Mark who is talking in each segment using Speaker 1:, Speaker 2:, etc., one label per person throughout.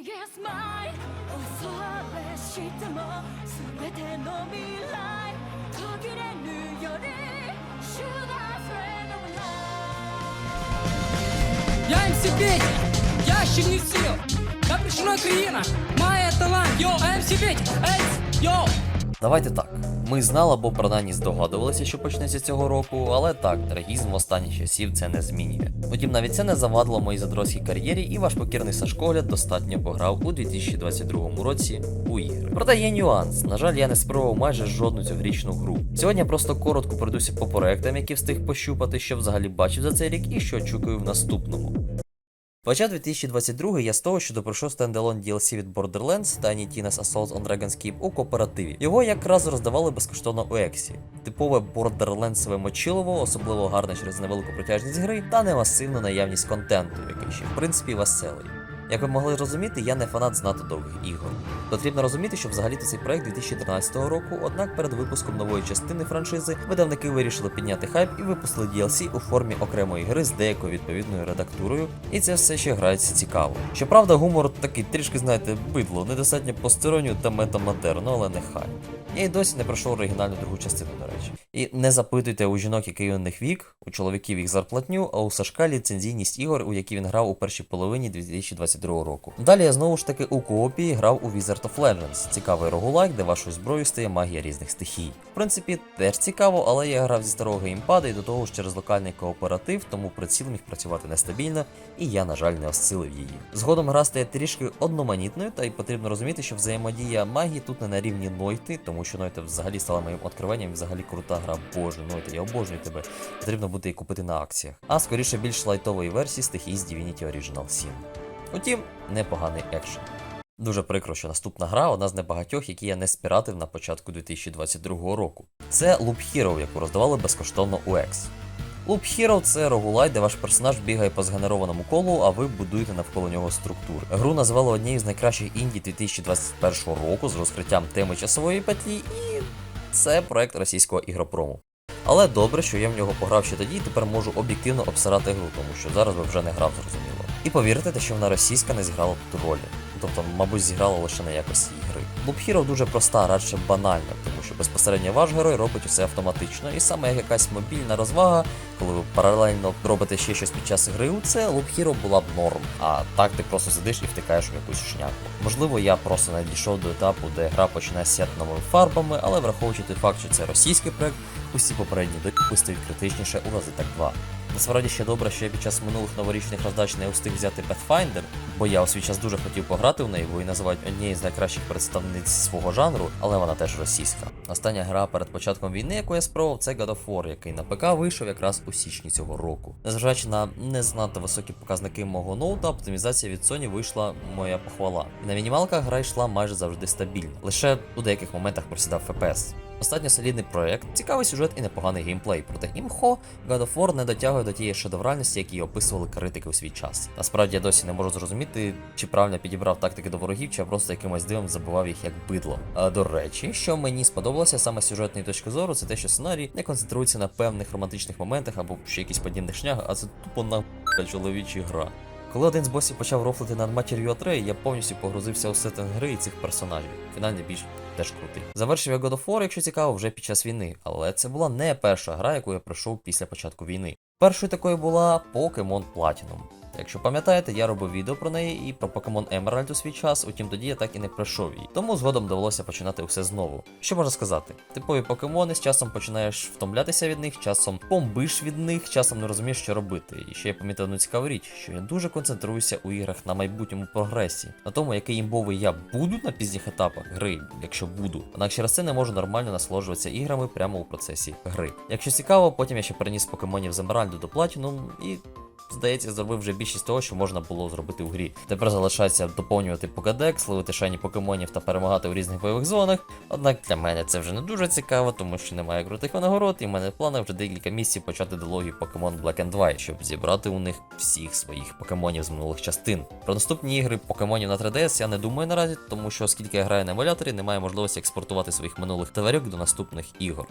Speaker 1: is mine 恐れしても全ての未来途切れぬより Should I friend of life
Speaker 2: Я МС Петя, я ще не сіл. Я прийшла країна, має талант, йо, МС Петя, ейс, йо.
Speaker 3: Давайте так. Ми знали або принаймні здогадувалися, що почнеться цього року, але так, трагізм в останніх часів це не змінює. Утім, навіть це не завадило моїй задротській кар'єрі, і ваш покірний Сашкогляд достатньо пограв у 2022 році у ігри. Проте є нюанс. На жаль, я не спробував майже жодну цьогорічну гру. Сьогодні я просто коротко пройдуся по проектам, які встиг пощупати, що взагалі бачив за цей рік і що очікую в наступному. Почав 2022 я з того, що допройшов стендалон DLC від Borderlands та Tina's Assault on Dragon's Keep у кооперативі. Його якраз роздавали безкоштовно у Ексі. Типове Borderlandsове мочилово, особливо гарне через невелику протяжність гри та немасивну наявність контенту, який ще в принципі веселий. Як ви могли зрозуміти, я не фанат знато довгих ігор. Потрібно розуміти, що взагалі-то цей проект 2013 року, однак перед випуском нової частини франшизи видавники вирішили підняти хайп і випустили DLC у формі окремої гри з деякою відповідною редактурою, і це все ще грається цікаво. Щоправда, гумор такий трішки, знаєте, бидло, недостатньо посторонню та метамодерну, але нехай. Я й досі не пройшов оригінальну другу частину, до речі. І не запитуйте у жінок, який у них вік, у чоловіків їх зарплатню, а у Сашка ліцензійність ігор, у які він грав у першій половині 2022 року. Далі я знову ж таки у коопі грав у Wizard of Legends, цікавий рогулайк, де вашою зброєю стає магія різних стихій. В принципі, теж цікаво, але я грав зі старого геймпада і до того ж через локальний кооператив, тому приціл міг працювати нестабільно, і я, на жаль, не осцилив її. Згодом гра стає трішки одноманітною, та й потрібно розуміти, що взаємодія магії тут не на рівні Нойти, тому що Нойта взагалі стала моїм відкриванням, взагалі крута гра. Боже, Нойта, я обожнюю тебе. Потрібно буде і купити на акціях. А скоріше більш лайтової версії стихій з Divinity Original 7. Утім, непоганий екшен. Дуже прикро, що наступна гра одна з небагатьох, які я не спіратив на початку 2022 року. Це Loop Hero, яку роздавали безкоштовно у X. Loop Hero це рогулай, де ваш персонаж бігає по згенерованому колу, а ви будуєте навколо нього структури. Гру назвали однією з найкращих інді 2021 року з розкриттям теми часової петлі, і це проект російського ігропрому. Але добре, що я в нього пограв ще тоді, і тепер можу об'єктивно обсирати гру, тому що зараз би вже не грав, зрозуміло. І повірте, те, що вона російська не зіграла тут ролі. Тобто, мабуть, зіграла лише на якості ігри. Loop Hero дуже проста, радше банальна, безпосередньо ваш герой робить усе автоматично, і саме як якась мобільна розвага, коли ви паралельно робите ще щось під час гри, це Loop Hero була б норм. А так ти просто сидиш і втикаєш в якусь шняку. Можливо, я просто не дійшов до етапу, де гра починає сяти новими фарбами, але враховуючи той факт, що це російський проект, усі попередні стають критичніше у рази так два. Насправді ще добре, що я під час минулих новорічних роздач не встиг взяти Pathfinder, бо я у свій час дуже хотів пограти в неї, бо її називають однією з найкращих представниць свого жанру, але вона теж російська. Остання гра перед початком війни, яку я спробував, це God of War, який на ПК вийшов якраз у січні цього року. Незважаючи на не знато високі показники мого ноута, оптимізація від Sony вийшла моя похвала. І на мінімалках гра йшла майже завжди стабільно. Лише у деяких моментах просідав FPS. Остатньо солідний проект, цікавий сюжет і непоганий геймплей. Проте імхо God of War не дотягує до тієї шедевральності, які описували критики у свій час. Насправді я досі не можу зрозуміти, чи правильно підібрав тактики до ворогів, чи я просто якимось дивом забував їх як бидло. А до речі, що мені сподобалося саме з сюжетної точки зору, це те, що сценарій не концентрується на певних романтичних моментах або ще якісь подібних шнях, а це тупо на чоловічі гра. Коли один з босів почав рофлити над матір'ю Атрей, я повністю погрузився у сеттинг гри і цих персонажів. Фінальний більш теж крутий. Завершив я God of War, якщо цікаво, вже під час війни, але це була не перша гра, яку я пройшов після початку війни. Першою такою була Pokemon Platinum. Якщо пам'ятаєте, я робив відео про неї і про Pokemon Emerald у свій час, утім тоді я так і не пройшов її. Тому згодом довелося починати все знову. Що можна сказати? Типові покемони з часом починаєш втомлятися від них, часом бомбиш від них, часом не розумієш, що робити. І ще я помітив одну цікаву річ, що я дуже концентруюся у іграх на майбутньому прогресі, на тому, який імбовий я буду на пізніх етапах гри, якщо буду. Однак через це не можу нормально насолоджуватися іграми прямо у процесі гри. Якщо цікаво, потім я ще переніс покемонів з Емеральду до Platinum і здається, зробив вже більшість того, що можна було зробити у грі. Тепер залишається доповнювати покадекс, ловити шайні покемонів та перемагати у різних бойових зонах. Однак для мене це вже не дуже цікаво, тому що немає крутих винагород, і в мене в планах вже декілька місяців почати дилогію Pokemon Black and White, щоб зібрати у них всіх своїх покемонів з минулих частин. Про наступні ігри покемонів на 3DS я не думаю наразі, тому що оскільки я граю на емуляторі, немає можливості експортувати своїх минулих товарів до наступних ігор.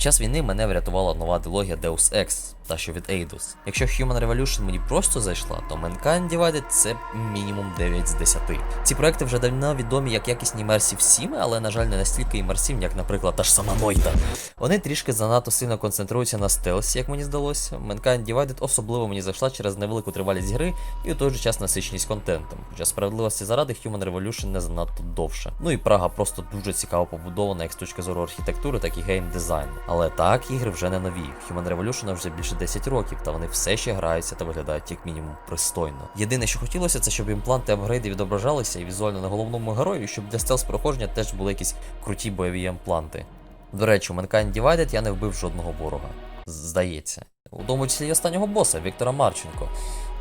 Speaker 3: В час війни мене врятувала нова дилогія Deus Ex, та що від Eidos. Якщо Human Revolution мені просто зайшла, то Mankind Divided це мінімум 9 з 10. Ці проекти вже давно відомі як якісні Immersive сіми, але на жаль не настільки імерсивні, як, наприклад, та ж сама Нойта. Вони трішки занадто сильно концентруються на стелсі, як мені здалося. Mankind Divided особливо мені зайшла через невелику тривалість гри і у той же час насиченість контентом. Хоча справедливості заради Human Revolution не занадто довше. Ну і Прага просто дуже цікаво побудована як з точки зору архітектури, так і геймдизайну. Але так, ігри вже не нові. Human Revolution вже більше 10 років, та вони все ще граються та виглядають як мінімум пристойно. Єдине, що хотілося, це щоб імпланти апгрейди відображалися і візуально на головному герою, щоб для стелс проходження теж були якісь круті бойові імпланти. До речі, у Mankind Divided я не вбив жодного ворога. Здається. У тому числі і останнього боса Віктора Марченко.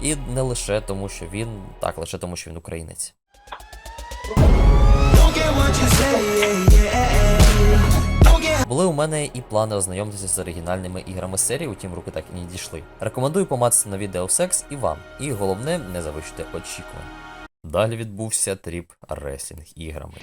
Speaker 3: І не лише тому, що він. Так, лише тому, що він українець. Були у мене і плани ознайомитися з оригінальними іграми серії, утім руки так і не дійшли. Рекомендую помацати нові Deus Ex і вам. І головне, не завищуйте очікувань. Далі відбувся тріп реслінг іграми.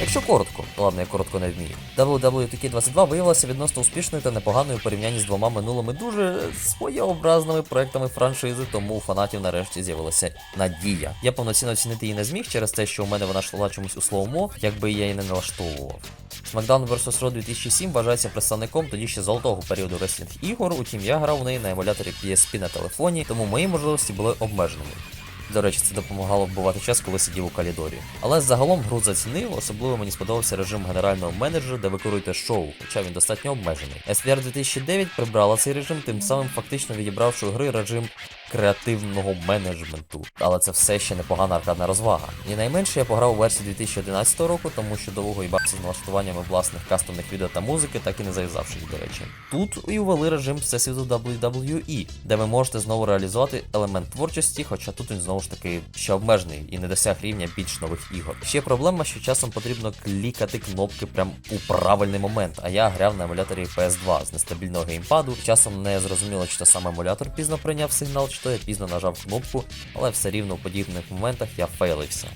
Speaker 3: Якщо коротко, ладно, я коротко не вмію. WWE 22 виявилася відносно успішною та непоганою у порівнянні з двома минулими дуже своєобразними проектами франшизи, тому у фанатів нарешті з'явилася надія. Я повноцінно оцінити її не зміг через те, що у мене вона йшла чомусь у слоумо, якби я її не налаштовував. SmackDown vs. Raw 2007 вважається представником тоді ще золотого періоду реслінг ігор, утім я грав в неї на емуляторі PSP на телефоні, тому мої можливості були обмеженими. До речі, це допомагало вбивати час, коли сидів у калідорі. Але загалом гру зацінив, особливо мені сподобався режим генерального менеджера, де ви керуєте шоу, хоча він достатньо обмежений. SVR 2009 прибрала цей режим, тим самим фактично відібравши у гри режим креативного менеджменту. Але це все ще непогана аркадна розвага. І найменше я пограв у версії 2011 року, тому що довго їбався з налаштуваннями власних кастомних відео та музики, так і не зав'язавши їх, до речі. Тут і увели режим всесвіту WWE, де ви можете знову реалізувати елемент творчості, хоча тут він знову ж таки ще обмежений і не досяг рівня більш нових ігор. Ще проблема, що часом потрібно клікати кнопки прям у правильний момент, а я грав на емуляторі PS2 з нестабільного геймпаду. Часом не зрозуміло, чи то саме емулятор пізно прийняв сигнал, то я пізно нажав кнопку, але все рівно у подібних моментах я фейлився.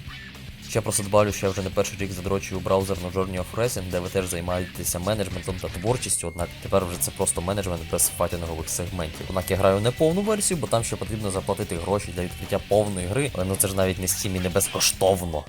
Speaker 3: Ще просто добавлю, що я вже не перший рік задрочую браузерну Journey of Racing, де ви теж займаєтеся менеджментом та творчістю, однак тепер вже це просто менеджмент без файтингових сегментів. Однак я граю не повну версію, бо там ще потрібно заплатити гроші для відкриття повної гри, але ну це ж навіть не Steam і не безкоштовно.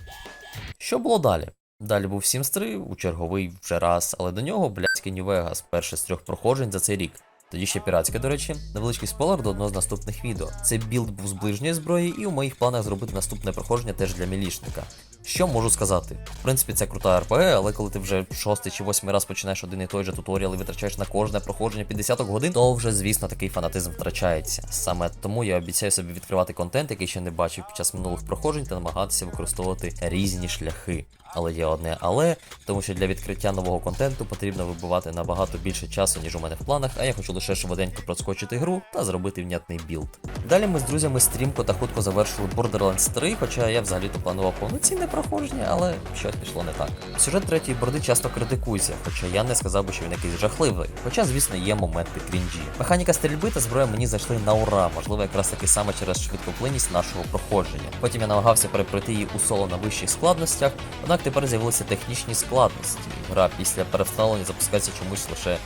Speaker 3: Що було далі? Далі був Sims 3, у черговий вже раз, але до нього блядський Vegas, перше з трьох проходжень за цей рік. Тоді ще піратське, до речі, невеличкий спойлер до одного з наступних відео. Цей білд був з ближньої зброї, і у моїх планах зробити наступне проходження теж для мілішника. Що можу сказати? В принципі, це крута РПГ, але коли ти вже шостий чи восьмий раз починаєш один і той же туторіал і витрачаєш на кожне проходження 50 годин, то вже, звісно, такий фанатизм втрачається. Саме тому я обіцяю собі відкривати контент, який ще не бачив під час минулих проходжень, та намагатися використовувати різні шляхи. Але є одне але, тому що для відкриття нового контенту потрібно вибивати набагато більше часу, ніж у мене в планах, а я хочу лише швиденько проскочити гру та зробити внятний білд. Далі ми з друзями стрімко та хутко завершили Borderlands 3, хоча я взагалі-то планував повноцінне проходження, але щось пішло не так. Сюжет третьої борди часто критикується, хоча я не сказав би, що він якийсь жахливий. Хоча, звісно, є моменти крінжі. Механіка стрільби та зброя мені зайшли на ура, можливо, якраз таки саме через швидкоплинність нашого проходження. Потім я намагався перепройти її у соло на вищих складностях, однак тепер з'явилися технічні складності. Гра після перевстановлення запускається чомусь лише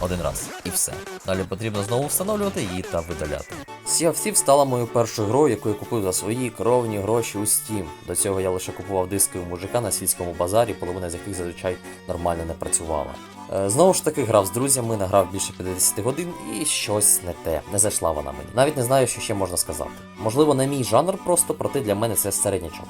Speaker 3: один раз. І все. Далі потрібно знову встановлювати її та видаляти. Sea of Thieves стала моєю першою грою, яку я купив за свої кровні гроші у Steam. До цього я лише купував диски у мужика на сільському базарі, половина з яких зазвичай нормально не працювала. Е, Знову ж таки, грав з друзями, награв більше 50 годин і щось не те. Не зайшла вона мені. Навіть не знаю, що ще можна сказати. Можливо, не мій жанр просто, проте для мене це середнячок.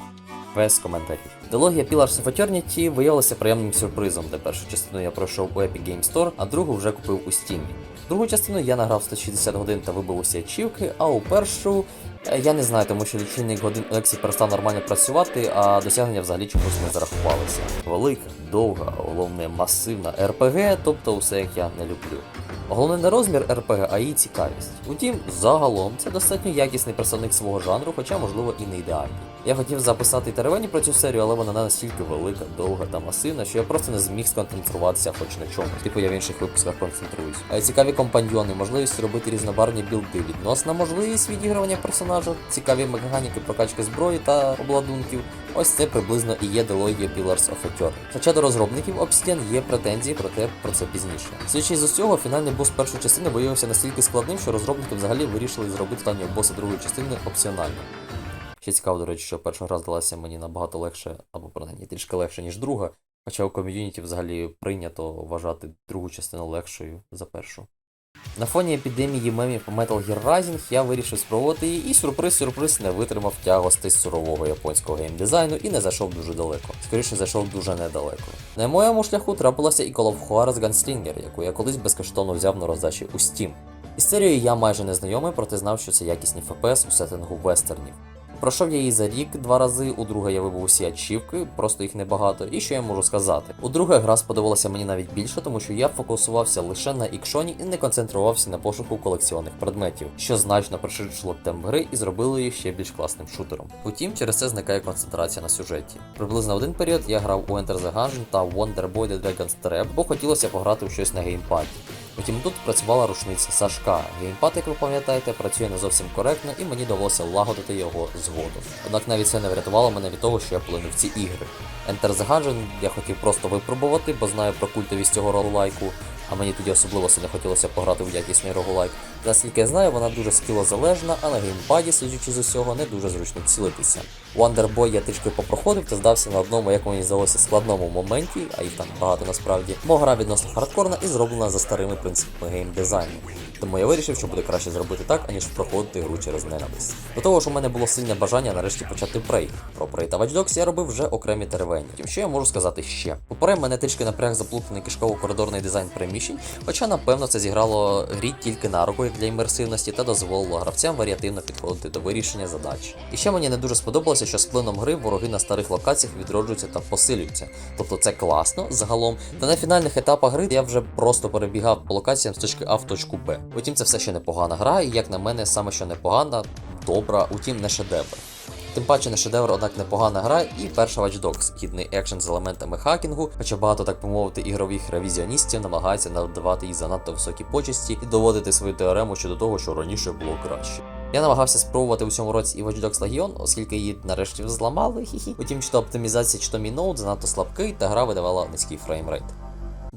Speaker 3: Без коментарів. Дилогія Pillars of Eternity виявилася приємним сюрпризом, де першу частину я пройшов у Epic Game Store, а другу вже купив у Steam. Другу частину я награв 160 годин та вибив усі ачівки, а у першу Е, Я не знаю, тому що лічильник годин Олексій перестав нормально працювати, а досягнення взагалі чомусь не зарахувалися. Велика, довга, а головне масивна РПГ, тобто усе як я не люблю. Головне не розмір РПГ, а її цікавість. Утім, загалом це достатньо якісний представник свого жанру, хоча можливо і не ідеальний. Я хотів записати теревені про цю серію, але вона настільки велика, довга та масивна, що я просто не зміг сконцентруватися хоч на чомусь. Типу я в інших випусках концентруюсь. А цікаві компаньйони, можливість робити різнобарвні білди, відносна можливість відігрування персонажа, цікаві механіки прокачки зброї та обладунків. Ось це приблизно і є дилогія Pillars of Eternity. Хоча до розробників Obsidian є претензії, проте про це пізніше. Судячи з усього, фінальний бос першої частини виявився настільки складним, що розробники взагалі вирішили зробити останнього боса другої частини опціональним. Ще цікаво, до речі, що перша гра здалася мені набагато легше, або принаймні трішки легше, ніж друга. Хоча у ком'юніті взагалі прийнято вважати другу частину легшою за першу. На фоні епідемії мемів Metal Gear Rising я вирішив спробувати її, і сюрприз-сюрприз не витримав тягостей сурового японського геймдизайну і не зайшов дуже далеко. Скоріше зайшов дуже недалеко. На моєму шляху трапилася і Call of Juarez Gunslinger, яку я колись безкоштовно взяв на роздачі у Steam. Із серією я майже не знайомий, проте знав, що це якісні FPS у сеттингу вестернів. Пройшов я її за рік два рази, у друге я вибув усі ачівки, просто їх небагато. І що я можу сказати? У друге гра сподобалася мені навіть більше, тому що я фокусувався лише на ікшоні і не концентрувався на пошуку колекціонних предметів, що значно пришвидшило темп гри і зробило її ще більш класним шутером. Утім, через це зникає концентрація на сюжеті. Приблизно один період я грав у Enter the Gungeon та Wonder Boy The Dragon's Trap, бо хотілося пограти у щось на геймпаді. Утім, тут працювала рушниця Сашка. Геймпад, як ви пам'ятаєте, працює не зовсім коректно, і мені довелося лагодити його згодом. Однак навіть це не врятувало мене від того, що я плинув ці ігри. Enter the Gungeon я хотів просто випробувати, бо знаю про культовість цього ролайку, а мені тоді особливо сильно хотілося пограти в якісний роголайк. Наскільки я знаю, вона дуже скілозалежна, а на геймпаді, судячи з усього, не дуже зручно цілитися. Wonderboy я трішки попроходив та здався на одному, як мені здалося, складному моменті, а їх там багато насправді, бо гра відносно хардкорна і зроблена за старими принципами геймдизайну. Тому я вирішив, що буде краще зробити так, аніж проходити гру через ненависть. До того ж, у мене було сильне бажання нарешті почати Prey. Про Prey та Watch Dogs я робив вже окремі теревені. Втім, що я можу сказати ще? Попри мене трішки напряг заплутаний кишково-коридорний дизайн приміщень, хоча напевно це зіграло грі тільки на руку як для імерсивності та дозволило гравцям варіативно підходити до вирішення задач. І ще мені не дуже сподобалося, що з плином гри вороги на старих локаціях відроджуються та посилюються. Тобто це класно загалом. Та на фінальних етапах гри я вже просто перебігав по локаціям з точки А в точку Б. Утім, це все ще непогана гра, і як на мене, саме що непогана, добра, утім не шедевр. Тим паче не шедевр, однак непогана гра, і перша Watch Dogs, гідний екшен з елементами хакінгу, хоча багато так би мовити ігрових ревізіоністів намагаються надавати їй занадто високі почесті і доводити свою теорему щодо того, що раніше було краще. Я намагався спробувати у цьому році і Watch Dogs Legion, оскільки її нарешті зламали, хі-хі. Утім, чи то оптимізація, чи то мій ноут занадто слабкий, та гра видавала низький фреймрейт.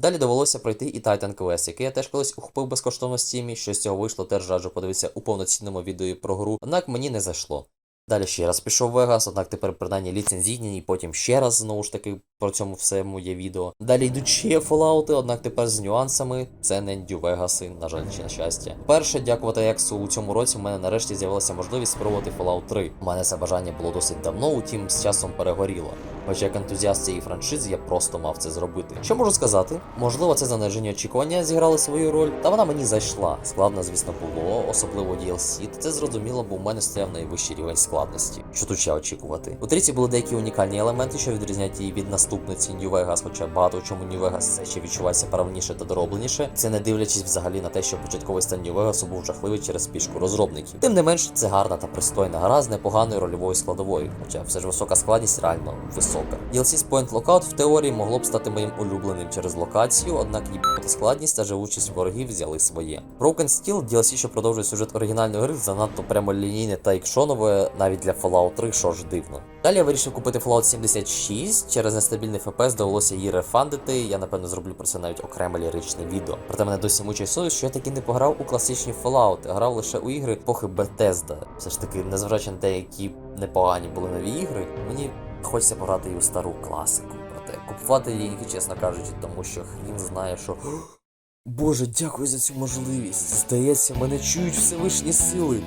Speaker 3: Далі довелося пройти і Titan Quest, який я теж колись ухопив безкоштовно в стімі, що з цього вийшло, теж раджу подивитися у повноцінному відео про гру, однак мені не зайшло. Далі ще раз пішов Вегас, однак тепер принаймні ліцензійні, і потім ще раз знову ж таки про цьому всьому є відео. Далі йдуть ще фоллаути, однак тепер з нюансами. Це не Нью Вегаси, на жаль, чи на щастя. Перше, дякувати Ексу у цьому році, в мене нарешті з'явилася можливість спробувати Fallout 3. У мене це бажання було досить давно, утім з часом перегоріло. Хоча як ентузіаст цієї франшизи я просто мав це зробити. Що можу сказати? Можливо, це занижені очікування зіграли свою роль, та вона мені зайшла. Складно, звісно, було, особливо DLC, та це зрозуміло, бо у мене стояв найвищий рівень складності. Що тут ще очікувати? У трійці були деякі унікальні елементи, що відрізняють її від наступниці New Vegas, хоча багато в чому New Vegas це ще відчувається правильніше та доробленіше. Це не дивлячись взагалі на те, що початковий стан New Vegas був жахливий через спішку розробників. Тим не менш, це гарна та пристойна гра з непоганою рольовою складовою, хоча все ж висока складність реально висока. DLC з Point Lookout в теорії могло б стати моїм улюбленим через локацію, однак їбати складність та живучість ворогів взяли своє. Broken Steel DLC, що продовжує сюжет оригінальної гри, занадто прямолінійне та ікшонове навіть для Fallout 3, що ж дивно. Далі я вирішив купити Fallout 76, через нестабільний FPS довелося її рефандити. Я напевно зроблю про це навіть окреме ліричне відео. Проте мене досі мучає совість, що я таки не пограв у класичні Fallout, грав лише у ігри епохи Bethesda. Все ж таки, незважаючи на те, які непогані були нові ігри, мені хочеться пограти і у стару класику. Проте купувати її, чесно кажучи, тому що хрін знає, що Боже, дякую за цю можливість. Здається, мене чують Всевишні сили.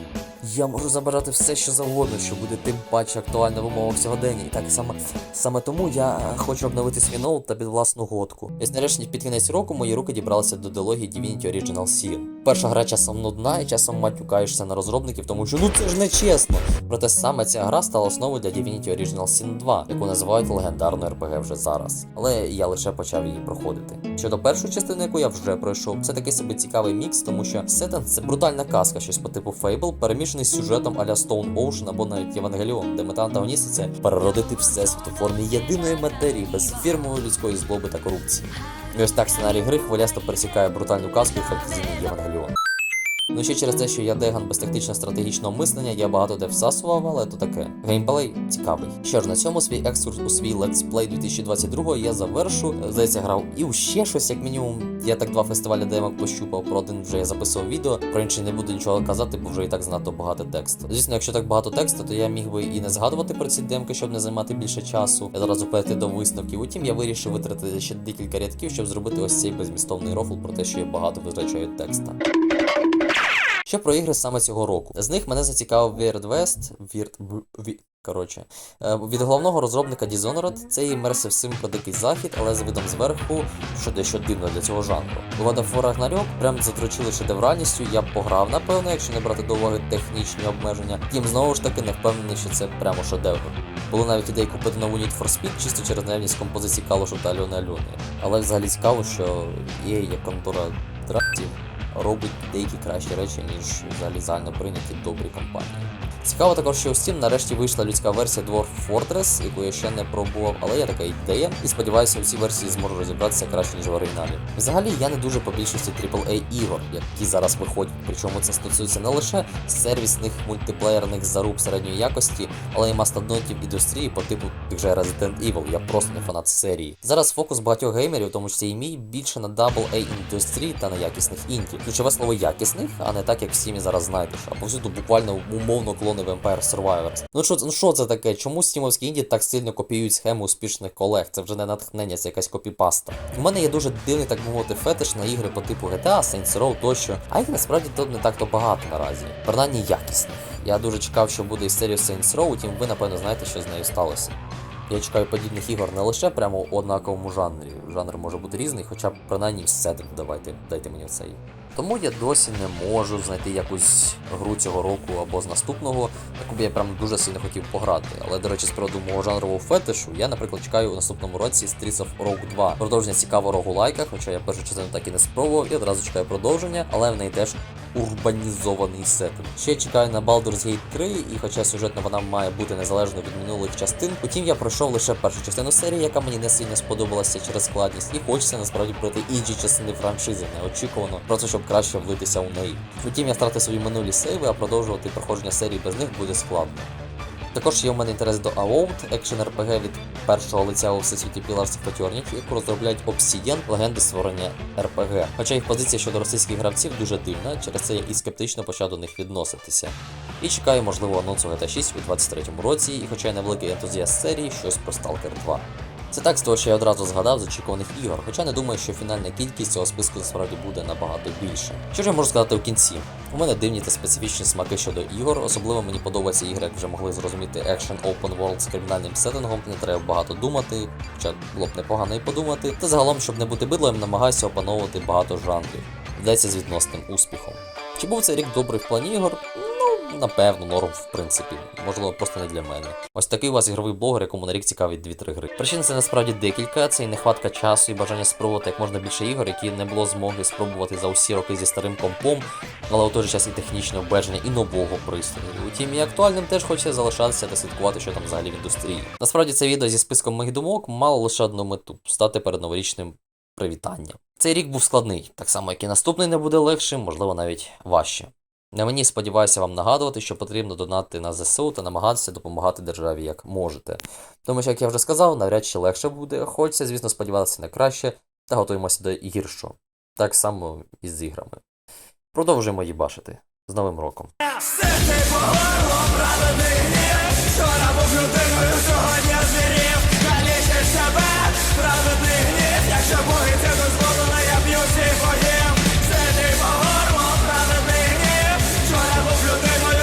Speaker 3: Я можу забирати все, що завгодно, що буде тим паче актуально в умовах сьогодення. І так саме саме тому я хочу обновити свій ноут та під власну годку. І нарешті під кінець року мої руки дібралися до дилогії Divinity Original Sin. Перша гра часом нудна і часом матюкаєшся на розробників, тому що ну це ж не чесно. Проте саме ця гра стала основою для Divinity Original Sin 2, яку називають легендарною RPG вже зараз. Але я лише почав її проходити. Щодо першої частини, яку я вже пройшов, це такий собі цікавий мікс, тому що сеттинг – це брутальна казка, щось по типу Фейбл, перемішаний з сюжетом аля Stone Ocean або навіть Євангеліон, де мета антагоніста це переродити всесвіт у формі єдиної матерії без фірмової людської злоби та корупції. І ось так сценарій гри хвилясто пересікає брутальну казку і фантазійний Євангеліон. Ну ще через те, що я деган без тактично-стратегічного мислення, я багато де всасував, але то таке. Геймплей цікавий. Що ж, на цьому свій екскурс у свій летсплей 2022 я завершу. Здається, грав і у ще щось, як мінімум. Я так два фестивалі демок пощупав, про один вже я записував відео, про інший не буду нічого казати, бо вже і так занадто багато тексту. Звісно, якщо так багато тексту, то я міг би і не згадувати про ці демки, щоб не займати більше часу. Я одразу перейти до висновків. Утім, я вирішив витратити ще декілька рядків, щоб зробити ось цей безмістовний рофл про те, що я багато витрачаю текста. Що про ігри саме цього року? З них мене зацікавив Weird West, Weird... Коротше, Е, від головного розробника Dishonored це імерсив сим про дикий захід, але з видом зверху, що дещо дивно для цього жанру. War Ragnarok прям затручили шедевральністю, я б пограв, напевно, якщо не брати до уваги технічні обмеження. Втім, знову ж таки, не впевнений, що це прямо шедевр. Було навіть ідеї купити нову Need for Speed чисто через наявність композицій Калошу та Альони Альони. Але взагалі цікаво, що є як контора дратів робить деякі кращі речі, ніж взагалі загально прийняті добрі компанії. Цікаво також, що у Steam нарешті вийшла людська версія Dwarf Fortress, яку я ще не пробував, але є така ідея, і сподіваюся, у цій версії зможу розібратися краще, ніж в оригіналі. Взагалі, я не дуже по більшості AAA ігор, які зараз виходять, причому це стосується не лише сервісних мультиплеєрних заруб середньої якості, але й мастодонтів індустрії по типу тих же Resident Evil, я просто не фанат серії. Зараз фокус багатьох геймерів, тому числі і мій, більше на AA індустрії та на якісних інді. Ключове слово якісних, а не так, як в Steam зараз знаєте, що повсюду буквально умовно клони Vampire Survivors. Ну що, ну що це таке? Чому стімовські інді так сильно копіюють схему успішних колег? Це вже не натхнення, це якась копіпаста. У мене є дуже дивний, так мовити, фетиш на ігри по типу GTA, Saints Row тощо, а їх насправді тут не так то багато наразі. Принаймні якісних. Я дуже чекав, що буде із серії Saints Row, утім ви напевно знаєте, що з нею сталося. Я чекаю подібних ігор не лише прямо у однаковому жанрі. Жанр може бути різний, хоча б принаймні сеттинг давайте, дайте мені цей. Тому я досі не можу знайти якусь гру цього року або з наступного, яку б я прям дуже сильно хотів пограти. Але, до речі, з приводу мого жанрового фетишу, я, наприклад, чекаю у наступному році Streets of Rogue 2. Продовження цікаво рогулайка, хоча я першу частину так і не спробував, і одразу чекаю продовження, але в неї теж урбанізований сеттинг. Ще чекаю на Baldur's Gate 3, і хоча сюжетно вона має бути незалежно від минулих частин, утім я пройшов лише першу частину серії, яка мені не сильно сподобалася через складність, і хочеться насправді пройти інші частини франшизи, неочікувано, просто щоб краще влитися у неї. Втім, я стратив свої минулі сейви, а продовжувати проходження серії без них буде складно. Також є у мене інтерес до Avowed, екшен RPG від першого лиця у всесвіті Pillars of Eternity, яку розробляють Obsidian, легенди створення RPG. Хоча їх позиція щодо російських гравців дуже дивна, через це я і скептично почав до них відноситися. І чекаю, можливо, анонсу GTA 6 у 23-му році, і хоча я невеликий ентузіаст серії, щось про Stalker 2. Це так з того, що я одразу згадав з очікуваних ігор, хоча не думаю, що фінальна кількість цього списку насправді буде набагато більше. Що ж я можу сказати в кінці? У мене дивні та специфічні смаки щодо ігор, особливо мені подобаються ігри, як вже могли зрозуміти, екшен Open World з кримінальним сеттингом, не треба багато думати, хоча було б непогано і подумати. Та загалом, щоб не бути бидлом, намагаюся опановувати багато жанрів. Вдається з відносним успіхом. Чи був цей рік добрий в плані ігор? Ну, напевно, норм, в принципі. Можливо, просто не для мене. Ось такий у вас ігровий блогер, якому на рік цікавить 2-3 гри. Причин це насправді декілька, це і нехватка часу, і бажання спробувати як можна більше ігор, які не було змоги спробувати за усі роки зі старим компом, але у той же час і технічне обмеження, і нового пристрою. Утім, і актуальним теж хочеться залишатися та слідкувати, що там взагалі в індустрії. Насправді це відео зі списком моїх думок мало лише одну мету стати перед новорічним привітанням. Цей рік був складний, так само як і наступний не буде легшим, можливо, навіть важче. Не мені сподіваюся вам нагадувати, що потрібно донати на ЗСУ та намагатися допомагати державі як можете. Тому що, як я вже сказав, навряд чи легше буде, хочеться, звісно, сподіватися на краще та готуємося до гіршого. Так само і з іграми. Продовжуємо її бачити. З Новим роком.
Speaker 4: Вчора був людиною, якщо.